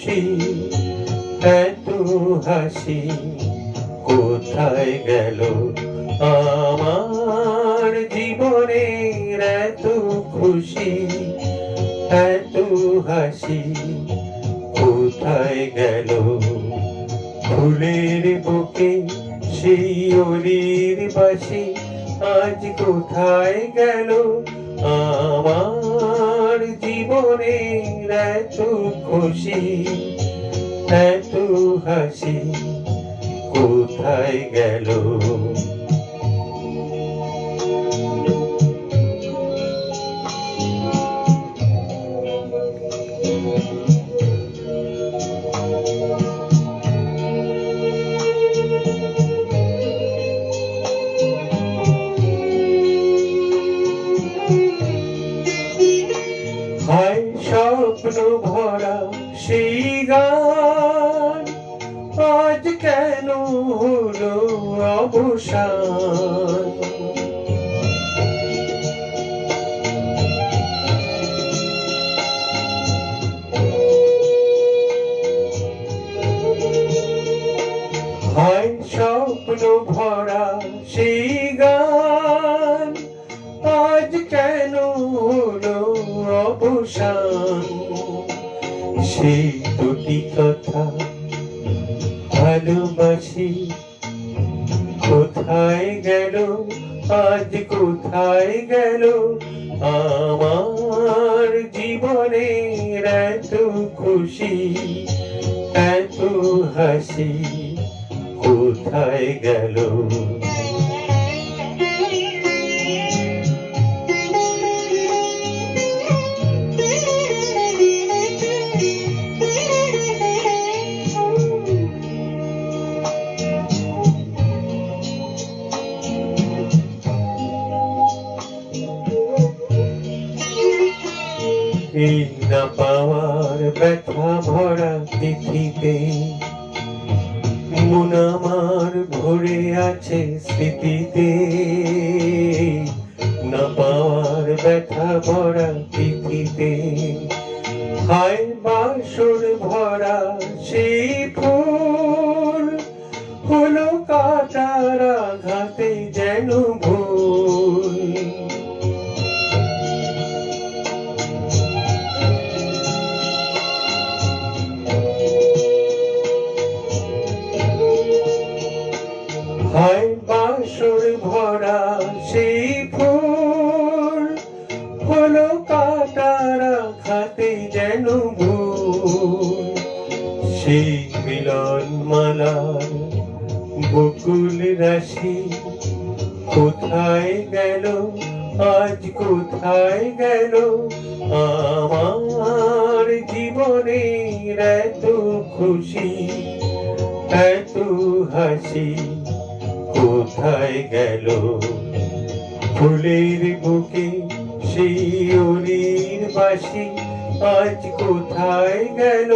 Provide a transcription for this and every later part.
খুশি এত হাসি কোথায় গেল? আমার জীবনের এত খুশি, এত হাসি কোথায় গেল? ফুলের বুকে সেই অলির বাসি আজ কোথায় গেল? আমার জীবনের এত খুশি এত হাসি। কোথায় গেল হায় স্বপ্ন ভরা সেই গান। আজ কেন হলো অবসান? হায় স্বপ্ন ভরা সেই গান। অবসান। সেই দুটি কথা ভালোবাসি। কোথায় গেল? আজ কোথায় গেল? আমার জীবনের এত খুশি, এত হাসি কোথায় গেল? এই না পাওয়ার ব্যথা ভরা তিথিতে মন আমার ভরে আছে স্মৃতিতে। না পাওয়ার ব্যথা ভরা তিথিতে হায় বাসর ভরা সেই ভরা সেই ফুল। হলো কাটার খাতে যেন ভুল সেই মিলন মালার বকুল রাশি কোথায় গেল? আজ কোথায় গেল? আমার জীবনের এত খুশি, এত হাসি। কোথায় গেল? ফুলের বুকে অলির বাসি আজ কোথায় গেল?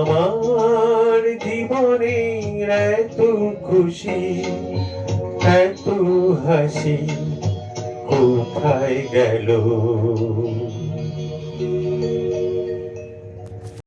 আমার জীবনের এত খুশি, এত হাসি, কোথায় গেল?